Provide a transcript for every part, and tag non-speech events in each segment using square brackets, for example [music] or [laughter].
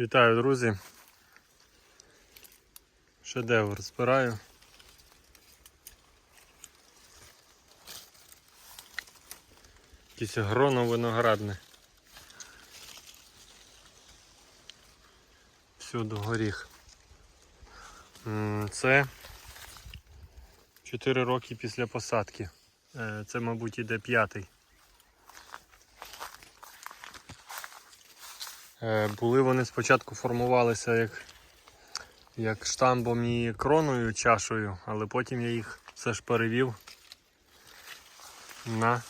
Вітаю, друзі. Шедевр збираю. Якесь гроно виноградне. Всюди горіх. Це 4 роки після посадки. Е, Це, мабуть, іде п'ятий. Були вони спочатку формувалися як, як штамбом і кроною чашою, але потім я їх все ж перевів на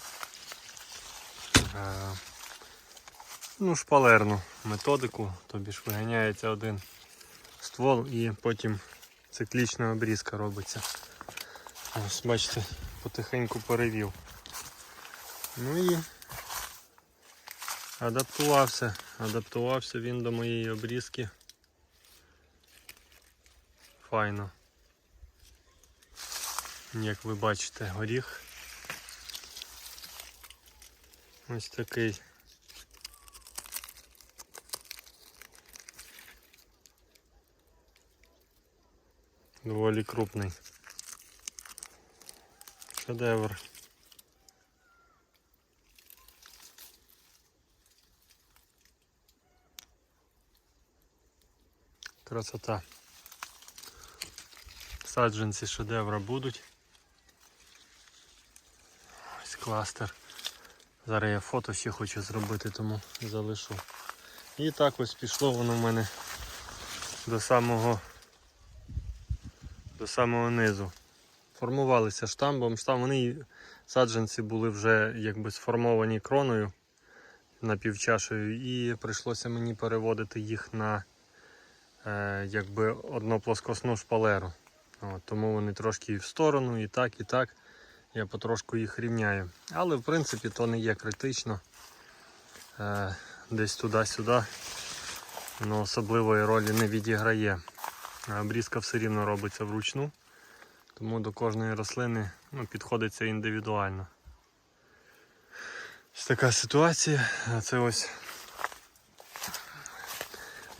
е, ну, шпалерну методику, тобі ж виганяється один ствол і потім циклічна обрізка робиться. Ось, бачите, потихеньку перевів. Ну і Адаптувався, адаптувався він до моєї обрізки. Файно. Як ви бачите, горіх. Ось такий. Доволі крупний. Шедевр. Красота. Саджанці шедевра будуть. Ось кластер. Зараз я фото ще хочу зробити, тому залишу. І так ось пішло воно в мене до самого до самого низу. Формувалися штамбом. Штамб, вони саджанці були вже якби сформовані кроною напівчашею і прийшлося мені переводити їх на е, якби одноплоскосну шпалеру. От, тому вони трошки і в сторону, і так, і так. Я потрошку їх рівняю. Але в принципі то не є критично. Е, десь туди-сюди воно особливої ролі не відіграє. Обрізка все рівно робиться вручну, тому до кожної рослини ну, підходиться індивідуально. Ось така ситуація. Це ось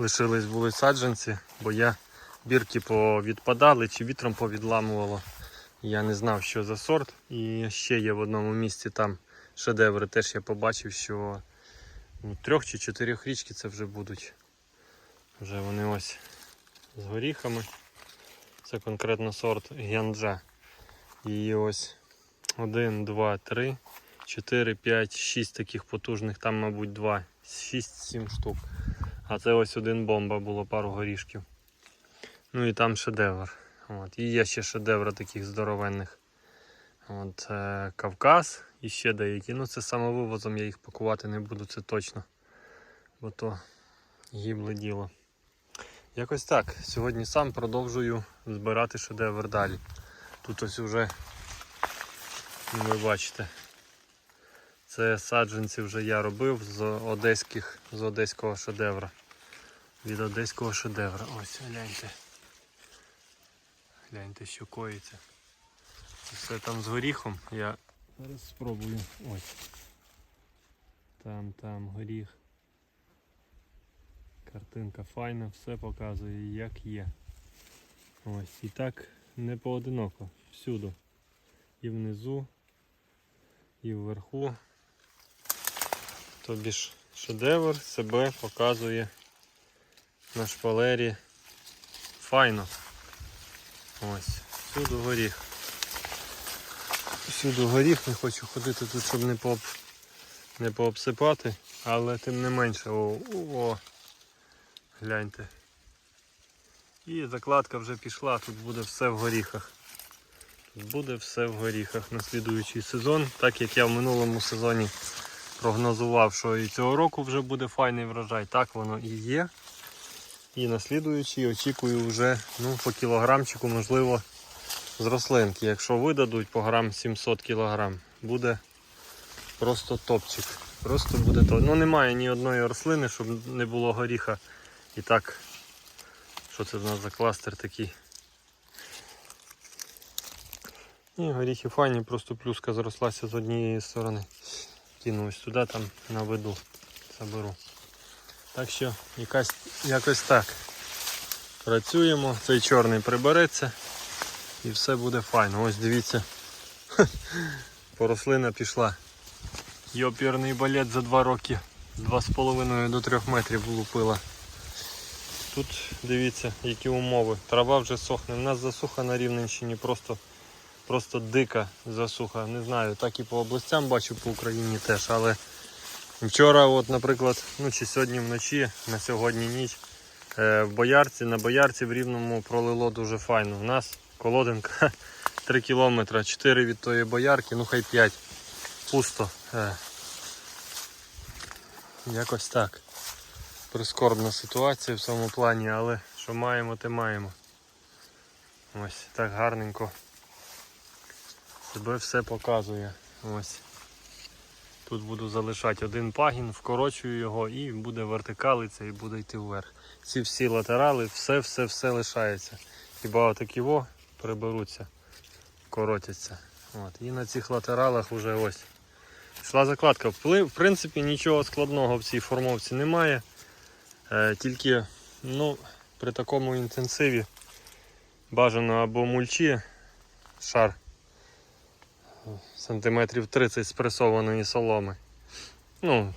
лишились були саджанці, бо я бірки повідпадали чи вітром повідламувало. Я не знав, що за сорт. І ще є в одному місці там шедеври. Теж я побачив, що ну, трьох чи чотирьох річки це вже будуть. Вже вони ось з горіхами. Це конкретно сорт гянджа. І ось один, два, три, чотири, п'ять, шість таких потужних, там, мабуть, два, шість-сім штук. А це ось один бомба було пару горішків. Ну і там шедевр. От. І є ще шедеври таких здоровенних. От, е, Кавказ і ще деякі. Ну це самовивозом я їх пакувати не буду, це точно. Бо то гібле діло. Якось так. Сьогодні сам продовжую збирати шедевр далі. Тут ось вже, ну, ви бачите, це саджанці вже я робив з одеських, з одеського шедевра. Від одеського шедевра. Ось, гляньте. Гляньте, що коїться. Це все там з горіхом. Я зараз спробую. Ось. Там, там горіх. Картинка файна, все показує як є. Ось. І так не поодиноко. Всюди. І внизу, і вверху. Тобі ж шедевр себе показує на шпалері файно. Ось, всюди горіх. Всюди горіх, не хочу ходити тут, щоб не пооб... не пообсипати, але тим не менше, о, о, гляньте. І закладка вже пішла, тут буде все в горіхах. Тут буде все в горіхах на слідуючий сезон, так як я в минулому сезоні прогнозував, що і цього року вже буде файний врожай, так воно і є. І на слідуючий очікую вже ну, по кілограмчику, можливо, з рослинки. Якщо видадуть по грам 700 кілограм, буде просто топчик. Просто буде то. Ну немає ні одної рослини, щоб не було горіха. І так, що це в нас за кластер такий? Ні, горіхи файні, просто плюска зрослася з однієї сторони. Кину ось туди, там на виду заберу. Так що якась, якось так. Працюємо, цей чорний прибереться і все буде файно. Ось дивіться. [laughs] Порослина пішла. Йопірний балет за 2 роки з 2,5 до 3 метрів влупила. Тут дивіться, які умови. Трава вже сохне. У нас засуха на Рівненщині просто, просто дика засуха. Не знаю, так і по областям бачу по Україні теж, але вчора, от, наприклад, ну чи сьогодні вночі, на сьогодні ніч, е, в боярці, на боярці в Рівному пролило дуже файно. У нас колодинка [laughs] 3 кілометри, 4 від тої боярки, ну хай 5. Пусто. Е. Якось так. Прискорбна ситуація в цьому плані, але що маємо, те маємо. Ось так гарненько. Себе все показує. Ось. Тут буду залишати один пагін, вкорочую його і буде вертикалиця і буде йти вверх. Ці всі латерали, все-все-все лишається. Хіба отакі во приберуться, коротяться. От. І на цих латералах вже ось. Пішла закладка. В принципі, нічого складного в цій формовці немає. Е, тільки ну, при такому інтенсиві бажано або мульчі шар сантиметрів 30 спресованої соломи. Ну,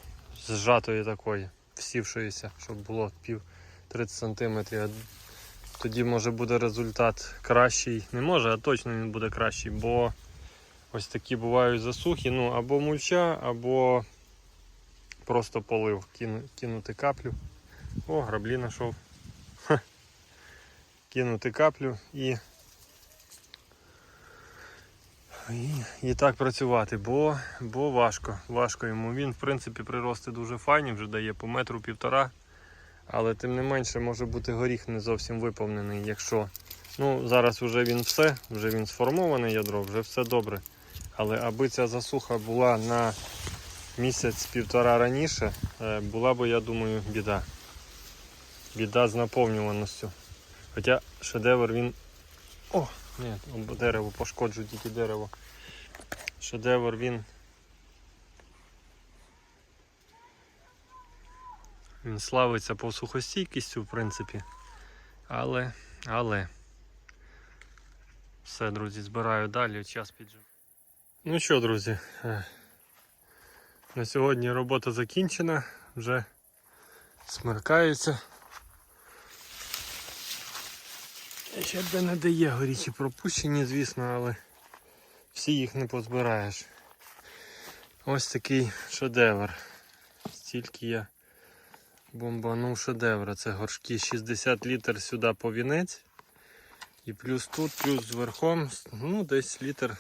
зжатої такої, всівшоїся, щоб було пів 30 сантиметрів. Тоді може буде результат кращий. Не може, а точно він буде кращий, бо ось такі бувають засухи. Ну, або мульча, або просто полив. Кину, кинути каплю. О, граблі знайшов. Кинути каплю і, і, і так працювати, бо, бо важко. Важко йому. Він, в принципі, прирости дуже файні, вже дає по метру півтора. Але тим не менше може бути горіх не зовсім виповнений, якщо. Ну, зараз вже він все, вже він сформоване ядро, вже все добре. Але аби ця засуха була на місяць-півтора раніше, е, була б, я думаю, біда. Біда з наповнюваністю. Хоча шедевр він. О! Ні, дерево пошкоджу тільки дерево. Шедевр він. Він славиться по сухостійкістю, в принципі. Але, але. Все, друзі, збираю далі, час піджив. Ну що, друзі, е, на сьогодні робота закінчена, вже смеркається. Ще де не дає горіхи пропущені, звісно, але всі їх не позбираєш. Ось такий шедевр. Стільки я бомбанув шедевра. Це горшки 60 літр сюди по вінець. І плюс тут, плюс зверхом, ну десь літр,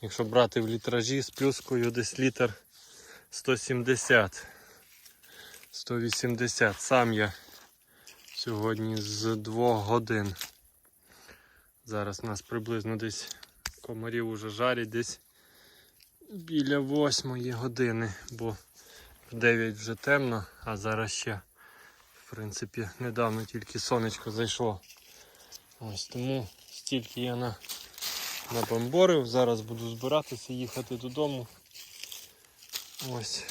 якщо брати в літражі з плюскою, десь літр 170. 180. Сам я сьогодні з 2 годин. Зараз у нас приблизно десь комарів уже жарять десь біля 8 години, бо в 9 вже темно, а зараз ще, в принципі, недавно тільки сонечко зайшло. Ось тому стільки я на, набомборив. Зараз буду збиратися, їхати додому. Ось.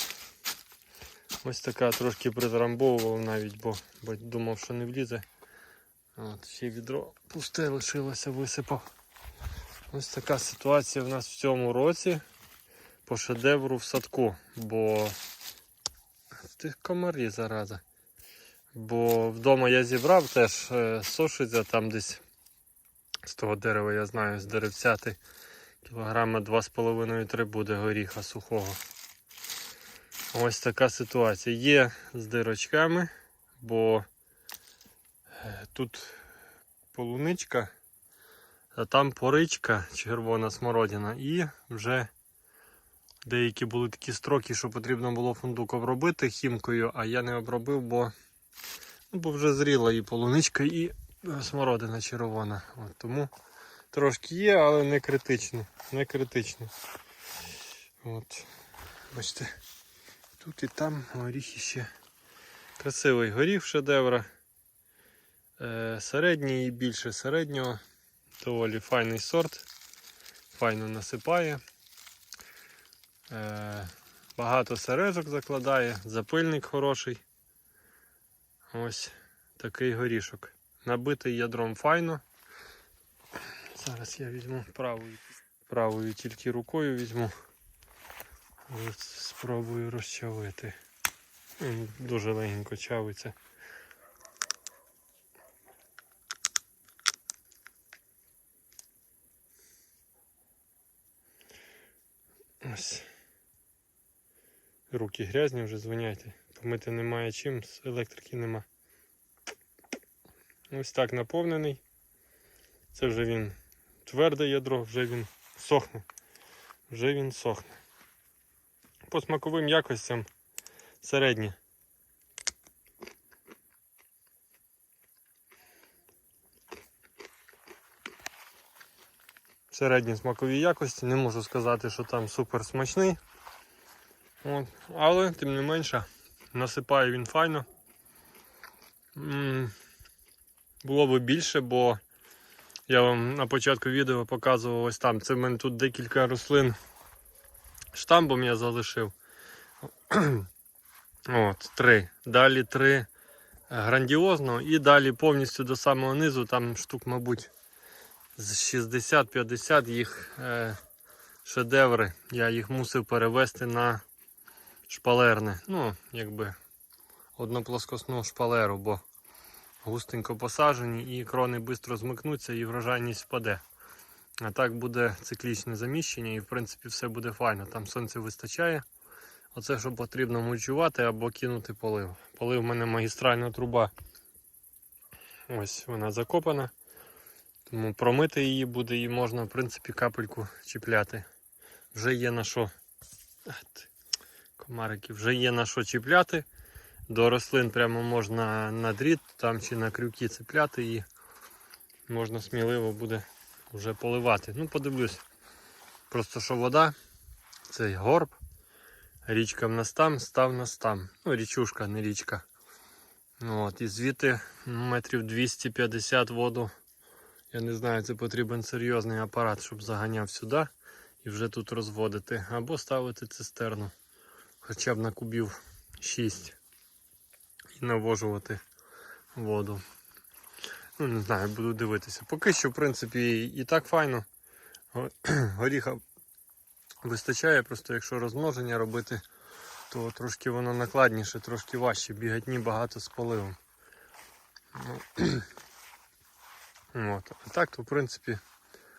Ось така трошки притрамбовував навіть, бо, бо думав, що не влізе. От, ще відро пусте лишилося, висипав. Ось така ситуація в нас в цьому році по шедевру в садку, бо ти комарі зараза. Бо вдома я зібрав теж е, сушиться там десь з того дерева, я знаю, з деревцяти кілограма 2,5-3 буде горіха сухого. Ось така ситуація. Є з дирочками, бо тут полуничка, а там поричка, червона смородина, і вже деякі були такі строки, що потрібно було фундук обробити хімкою, а я не обробив, бо, ну, бо вже зріла і полуничка, і смородина червона. От, тому трошки є, але не критично. Не критично. От. Бачите. Тут і там горіхи ще. Красивий горіх шедевра. Е, середній і більше середнього. Доволі файний сорт. Файно насипає. Е, багато сережок закладає, запильник хороший. Ось такий горішок. Набитий ядром файно. Зараз я візьму правою. Правою тільки рукою візьму. Ось Спробую розчавити. Дуже легенько чавиться. Ось. Руки грязні вже звиняйте. Помити немає чим, з електрики нема. Ось так наповнений. Це вже він тверде ядро, вже він сохне. Вже він сохне. По смаковим якостям середнє. Середні смакові якості, не можу сказати, що там супер смачний. От. Але, тим не менше, насипає він файно. М, Було б більше, бо я вам на початку відео показував ось там. Це в мене тут декілька рослин штамбом я залишив. [clears throat] От, три. Далі три грандіозно і далі повністю до самого низу, там штук, мабуть, з 60-50 їх е, шедеври. Я їх мусив перевести на шпалерне. Ну, якби одноплоскосну шпалеру, бо густенько посаджені і крони швидко змикнуться і врожайність впаде. А так буде циклічне заміщення і в принципі все буде файно. Там сонце вистачає. Оце що потрібно мульчувати або кинути полив. Полив в мене магістральна труба. Ось вона закопана. Тому промити її буде і можна в принципі капельку чіпляти. Вже є на що. Комарики, вже є на що чіпляти. До рослин прямо можна на дріт там чи на крюки цепляти і можна сміливо буде вже поливати. Ну, подивлюсь. Просто що вода, цей горб, річка в нас там, став нас там. Ну, річушка, не річка. Ну, От, і звідти метрів 250 воду. Я не знаю, це потрібен серйозний апарат, щоб заганяв сюди і вже тут розводити. Або ставити цистерну. Хоча б на кубів 6 і навожувати воду. Ну, не знаю, буду дивитися. Поки що, в принципі, і так файно. [clears throat] Горіха вистачає, просто якщо розмноження робити, то трошки воно накладніше, трошки важче. Бігатні багато з поливом. [clears throat] Ну, от. А так то, в принципі,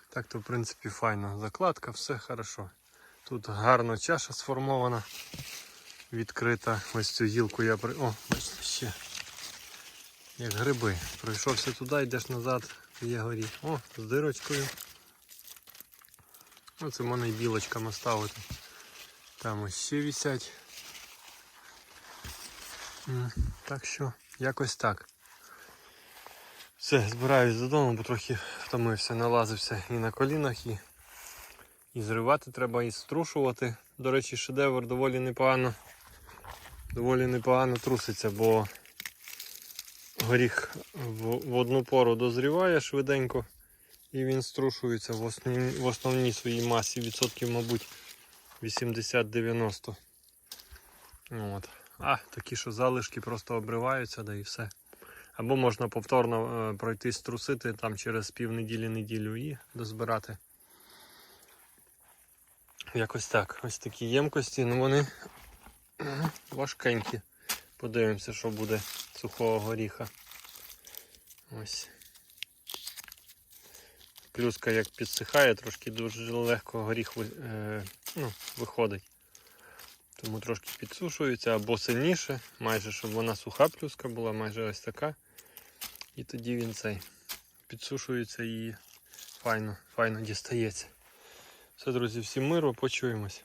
так то, в принципі, файно. Закладка, все хорошо. Тут гарно чаша сформована, відкрита. Ось цю гілку я при... О, бачите, ще. Як гриби. Пройшовся туди, йдеш назад, є горіх. О, з дирочкою. Оце можна і білочками ставити. Там ось ще висять. Так що, якось так. Все, збираюсь додому, бо трохи втомився, налазився і на колінах, і, і зривати треба, і струшувати. До речі, шедевр доволі непогано, доволі непогано труситься, бо горіх в, в одну пору дозріває швиденько і він струшується в основній, в основній своїй масі, відсотків, мабуть, 80-90. От. А, такі, що залишки просто обриваються, да і все. Або можна повторно е, пройти струсити там через півнеділі-неділю і дозбирати. Якось так. Ось такі ємкості, ну вони важкенькі. Подивимося, що буде сухого горіха. Ось. Плюска як підсихає, трошки дуже легко горіх е, ну, виходить. Тому трошки підсушується або сильніше, майже щоб вона суха плюска була, майже ось така. І тоді він цей підсушується і файно, файно дістається. Все, друзі, всім миру, почуємось.